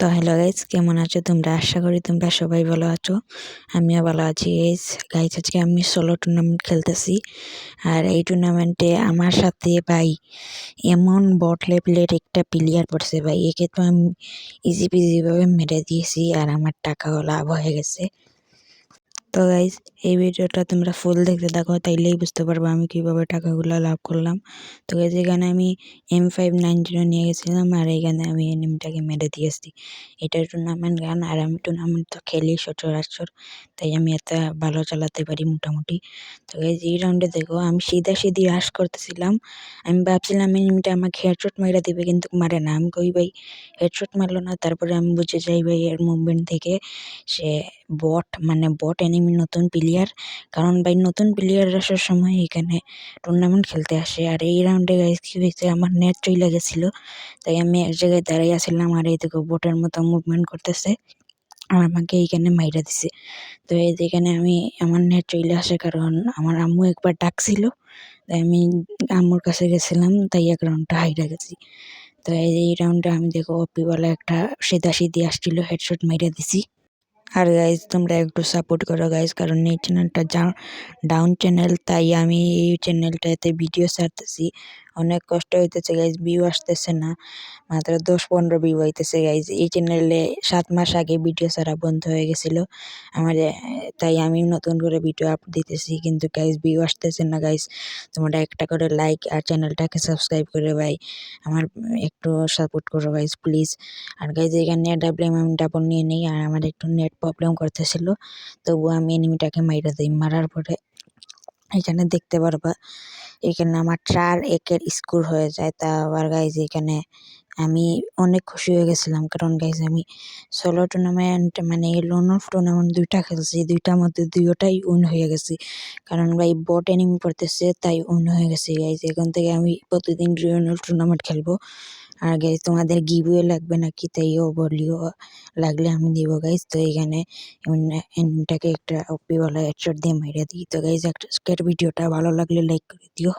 তো hello guys কেমন আছো তোমরা? আশা করি তোমরা সবাই ভালো আছো। আমিও ভালো আছি গাইস গাইজ আজকে আমি সোলো টুর্নামেন্ট খেলতেছি। আর এই টুর্নামেন্টে আমার সাথে ভাই এমন বট লেভেলের একটা প্লেয়ার পড়ছে ভাই। একে তো আমি ইজি পিজিভাবে মেরে দিয়েছি আর আমার টাকাও লাভ হয়ে গেছে। তো গাইস এই ভিডিওটা তোমরা ফুল দেখতে থাকো, তাইলেই বুঝতে পারব আমি কীভাবে টাকাগুলো লাভ করলাম। তো গাইস এখানে আমি এম ফাইভ নাইন জিরো নিয়ে গেছিলাম, আর এখানে আমি এনিমিটাকে মেরে দিয়েছি এটা টুর্নামেন্ট গান, আর আমি টুর্নামেন্ট তো খেলি সচরাচর, তাই আমি এত ভালো চালাতে পারি মোটামুটি। তো গাইজ এই রাউন্ডে দেখো, আমি সিধা সিধি রাশ করতেছিলাম। আমি ভাবছিলাম এনিমিটা আমাকে হেডশট মেরে দিবে, কিন্তু মারে না। আমি কই, ভাই হেডশট মারলো না। তারপরে আমি বুঝে যাই, ভাই, এর মুভমেন্ট থেকে সে বট মানে বট এনিমি নতুন প্লেয়ার কারণ ভাই নতুন প্লেয়ার আসার সময় এখানে টুর্নামেন্ট খেলতে আসে। আর এই রাউন্ডে গাইস কি হয়েছে, আমার নেট চলে গেছিল, তাই আমি এক জায়গায় দাঁড়িয়ে আসছিলাম আর এই দেখো বোটের মতো মুভমেন্ট করতেছে আর আমাকে এইখানে মাইরা দিছে। তো এই যেখানে আমি, আমার নেট চলে আসে কারণ আমার আম্মু একবার ডাকছিল, তাই আমি আম্মুর কাছে গেছিলাম, তাই এক রাউন্ডটা হাইরা গেছি। তো এই এই রাউন্ডে আমি দেখো অপিওয়ালা একটা সিধা সিধি আসছিল হেডশট মাইরা দিছি। আর গাইজ তোমরা একটু সাপোর্ট করো গাইজ কারণ এই চ্যানেলটা ডাউন চ্যানেল তাই আমি এই চ্যানেলটাতে ভিডিও ছাড়তেছি। অনেক কষ্ট হইতেছে গাইজ ভিউ আসতেছে না। মাত্র দশ পনেরো ভিউ হইতেছে গাইজ এই চ্যানেলে সাত মাস আগে ভিডিও ছাড়া বন্ধ হয়ে গেছিল। আমার তাই আমি নতুন করে ভিডিও আপ দিতেছি। কিন্তু গাইজ ভিউ আসতেছে না গাইজ তোমরা একটা করে লাইক আর চ্যানেলটাকে সাবস্ক্রাইব করে ভাই। আমার একটু সাপোর্ট করো গাইজ প্লিজ আর গাইজ এখানে ডাবলিএম আমি ডাবল নিয়ে নিই। আর আমার একটু নেট প্রবলেম করতেছিল। তবুও আমি এনিমিটাকে মাইরা দিই। মারার পরে এখানে দেখতে পারবা এখানে আমার চার একের স্কোর হয়ে যায়। তা আবার গাইজ এখানে আমি অনেক খুশি হয়ে গেছিলাম। কারণ গাইজ আমি সোলো টুর্নামেন্ট মানে লোন অফ টুর্নামেন্ট দুইটা খেলছি। দুইটার মধ্যে দুইটাই উন হয়ে গেছি। কারণ ভাই বট এনিমি পড়তেছে, তাই উন হয়ে গেছি। গাইজ এখান থেকে আমি প্রতিদিন রিয়নাল টুর্নামেন্ট খেলব। আর গাইজ তোমাদের গিভওয়ে লাগবে নাকি? তাইও বলিও লাগলে আমি দিব গাইজ তো এখানে এনিমিটাকে একটা ওপিওয়ালা হেডশট দিয়ে মেরে দিই। তো গাইজ আজকের ভিডিওটা ভালো লাগলে লাইক করে দিও।